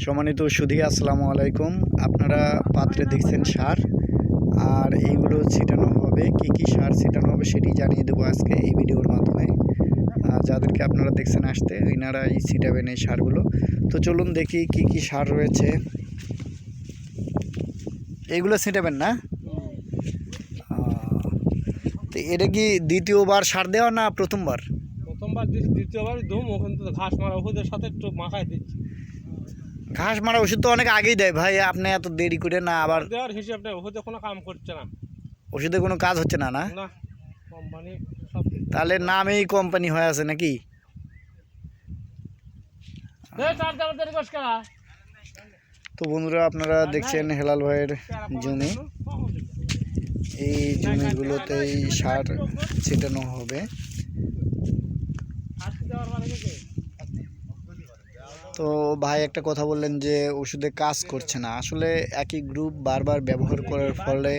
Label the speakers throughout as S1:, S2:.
S1: সম্মানিত সুধী আসসালামু আলাইকুম। আপনারা পাত্রে দেখছেন সার। আর এইগুলো ছিটানো হবে। কি কি সার ছিটানো হবে সেটি জানিয়ে দেবো আজকে এই ভিডিওর মাধ্যমে। যাদেরকে আপনারা দেখছেন আসতে এনারাই ছিটাবেন এই সারগুলো। তো চলুন দেখি কি কি সার রয়েছে। এইগুলো ছিটাবেন না? তো এটা কি দ্বিতীয়বার সার দেওয়া না প্রথমবার?
S2: প্রথমবার দ্বিতীয়বার ধুম ওখান ঘাস মারা ওষুধের সাথে একটু মাখায় দিচ্ছি।
S1: ঘাস মারা ওষুধ তো অনেক আগেই দেয় ভাই আপনি এত দেরি করে না আবার
S2: দেওয়ার ওষুধে কোনো কাম করছে না
S1: ওষুধে কোনো কাজ হচ্ছে না না
S2: না কোম্পানি সব
S1: তাহলে নামেই কোম্পানি হয়ে আছে নাকি তো বন্ধুরা আপনারা দেখছেন হেলাল ভাইয়ের জমি এই জমিগুলোতেই সার ছিটানো হবে তো ভাই একটা কথা বললেন যে ওষুধে কাজ করছে না। আসলে একই গ্রুপ বারবার ব্যবহার করার ফলে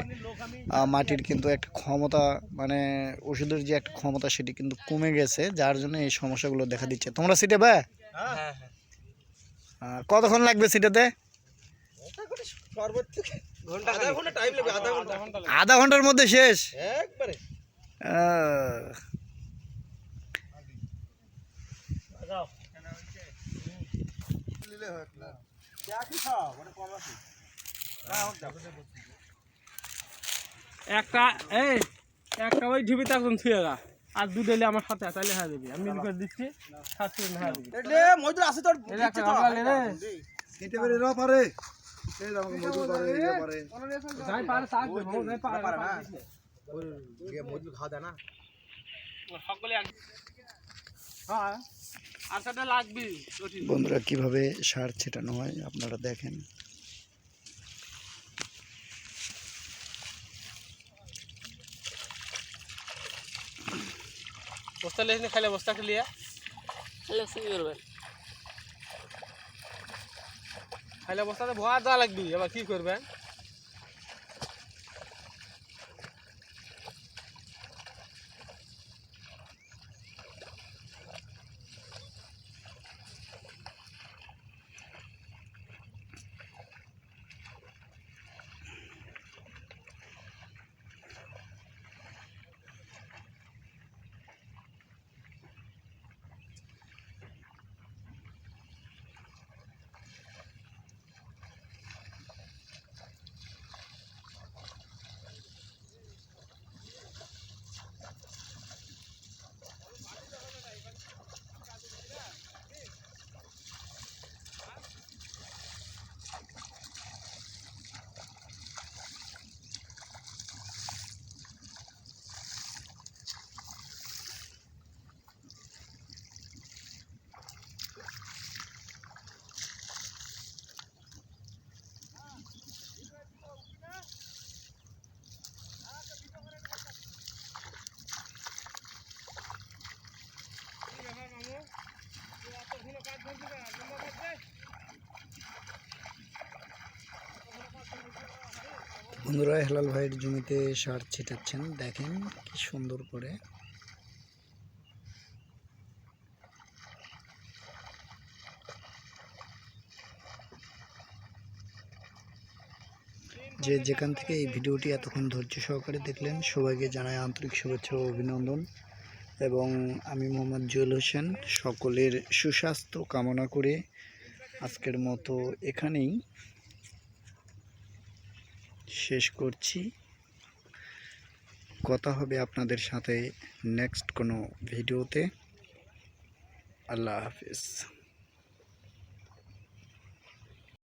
S1: মাটির কিন্তু একটা ক্ষমতা মানে ওষুধের যে একটা ক্ষমতা সেটি কিন্তু কমে গেছে যার জন্য এই সমস্যাগুলো দেখা দিচ্ছে। তোমরা সিটে বা কতক্ষণ লাগবে সিটাতে? আধা ঘণ্টার মধ্যে শেষ? আহ,
S2: একটা। এই একটা ওই ঢিবিতে একজন থুয়ে গা। আর দু ডেলি আমার সাথে তাহলে হয়ে যাবে আমি করে দিচ্ছি হয়ে যাবে একটা নে রে। যাই পারে দেবো, যাই পারে না। হ্যাঁ।
S1: বন্ধুরা কীভাবে সার ছেটানো হয় আপনারা দেখেন।
S2: বস্তা লেসনি খাইলে বস্তা খেলিয়া।
S3: কি
S2: খাইলে বস্তাতে ভরা দেওয়া লাগবি এবার কি করবেন?
S1: বন্ধুরা, হেলাল ভাইয়ের জমিতে সার ছিটাচ্ছেন। দেখেন কি সুন্দর করে। যে যেখান থেকে এই ভিডিওটি এতক্ষণ ধৈর্য সহকারে দেখলেন, সবাইকে জানাই আন্তরিক শুভেচ্ছা ও অভিনন্দন। এবং আমি মোহাম্মদ জুয়েল হোসেন, সকলের সুস্বাস্থ্য কামনা করে আজকের মতো এখানেই শেষ করছি। কথা হবে আপনাদের সাথে নেক্সট কোনো ভিডিওতে আল্লাহ হাফিজ।